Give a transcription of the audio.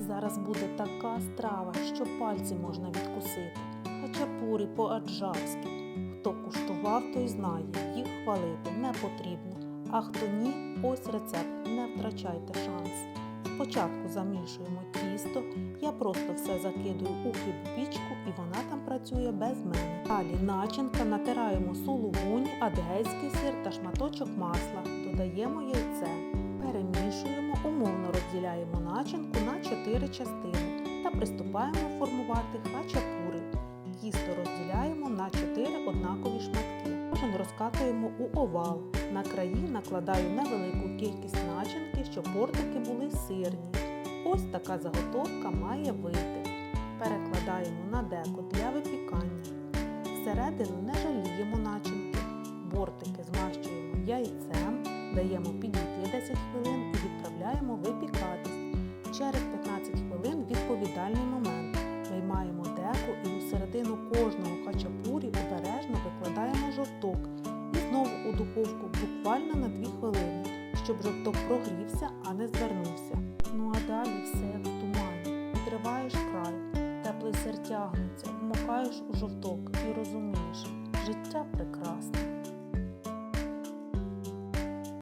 Зараз буде така страва, що пальці можна відкусити. Хачапурі по-аджарськи. Хто куштував, той знає, їх хвалити не потрібно. А хто ні, ось рецепт, не втрачайте шанс. Спочатку замішуємо тісто, я просто все закидую у хлібопічку і вона там працює без мене. Далі начинка натираємо сулугуні, адгейський сир та шматочок масла, додаємо яйце. Перемішуємо, умовно розділяємо начинку на 4 частини та приступаємо формувати хачапури. Тісто розділяємо на 4 однакові шматки. Кожен розкатуємо у овал. На краї накладаю невелику кількість начинки, щоб бортики були сирні. Ось така заготовка має вийти. Перекладаємо на деко для випікання. Всередину не жаліємо начинки. Бортики змащуємо яйцем, даємо підійти 10 хвилин і відправляємо випікатись. Через 15 хвилин відповідальний момент. Виймаємо деку і у середину кожного хачапурі обережно викладаємо жовток і знову у духовку буквально на 2 хвилини, щоб жовток прогрівся, а не звернувся. Ну а далі все як в тумані. Відриваєш край, теплий сир тягнеться, вмокаєш у жовток і розумієш.